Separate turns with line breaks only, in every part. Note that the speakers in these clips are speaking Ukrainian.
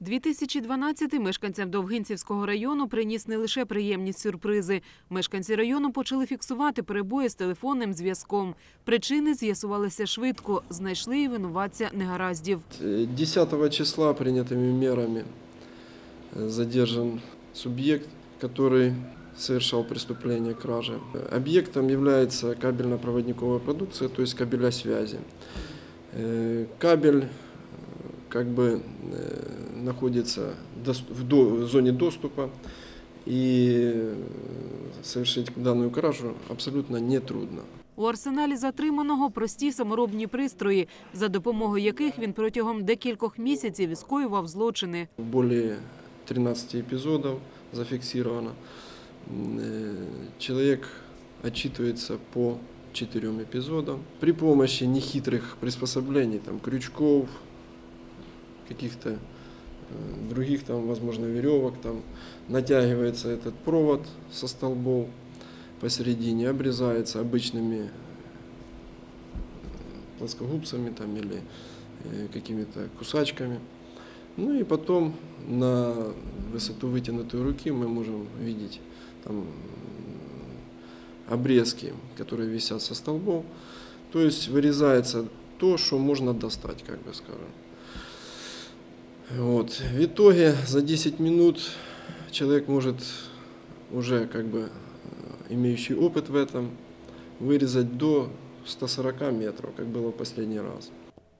2012 мешканцям Довгинцівського району приніс не лише приємні сюрпризи. Мешканці району почали фіксувати перебої з телефонним зв'язком. Причини з'ясувалися швидко. Знайшли і винуватця негараздів.
10 числа принятыми мерами э, задержан субъект, который совершал преступление кражи. Объектом является кабельно-проводниковая продукция, то есть кабеля связи. Э, Кабель э, как бы э, находится дос- в до- в зоне доступа, и э, совершить данную кражу абсолютно нетрудно.
У арсеналі затриманого прості саморобні пристрої, за допомогою яких він протягом декількох місяців і скоював злочини.
Более 13 эпизодов зафиксировано. М, э, Человек отчитывается по четырем эпизодам. При помощи нехитрых приспособлений, там, крючков, каких-то э, других, там, возможно, веревок, там, натягивается этот провод со столбов посередине, обрезается обычными э, плоскогубцами там, или э, какими-то кусачками. Ну и потом на высоту вытянутой руки мы можем видеть там обрезки, которые висят со столбов. То есть вырезается то, что можно достать, как бы скажем. Вот. В итоге за 10 минут человек может уже как бы э, имеющий опыт в этом вырезать до 140 метров, как было в последний раз.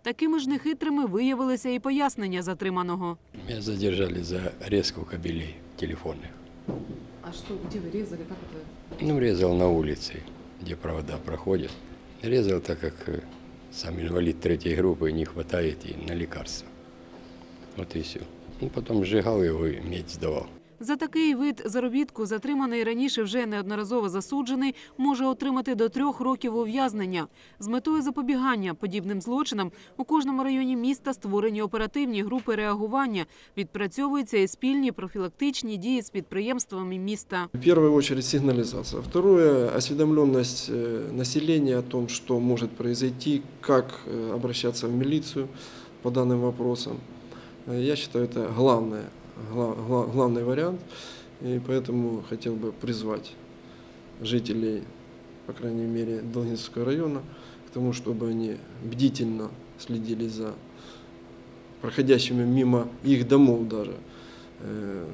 Такими ж нехитрими виявилися і пояснення затриманого.
Меня задержали за резку кабелей телефонных.
А что, где вы резали, как это?
Ну, резал на улице, где провода проходят. Резал, так как э, сам инвалид третьей группы, не хватает и на лекарства. Вот и все. Ну, потом сжигал его и медь сдавал.
За такий вид заробітку затриманий раніше вже неодноразово засуджений може отримати до трьох років ув'язнення. З метою запобігання подібним злочинам у кожному районі міста створені оперативні групи реагування. Відпрацьовуються і спільні профілактичні дії з підприємствами міста.
В первую очередь сигнализация. Второе – осведомленность э, населения о том, что может произойти, как э, обращаться в милицию по данным вопросам. Э, Я считаю, это главное, гла- гла- главный вариант. И поэтому хотел бы призвать жителей, по крайней мере, Долгинского района, к тому, чтобы они бдительно следили за проходящими мимо их домов даже э,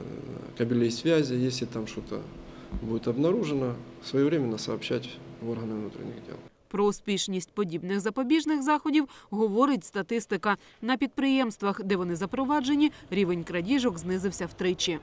кабелей связи, если там что-то будет обнаружено, своевременно сообщать в органы внутренних дел.
Про успішність подібних запобіжних заходів говорить статистика. На підприємствах, де вони запроваджені, рівень крадіжок знизився втричі.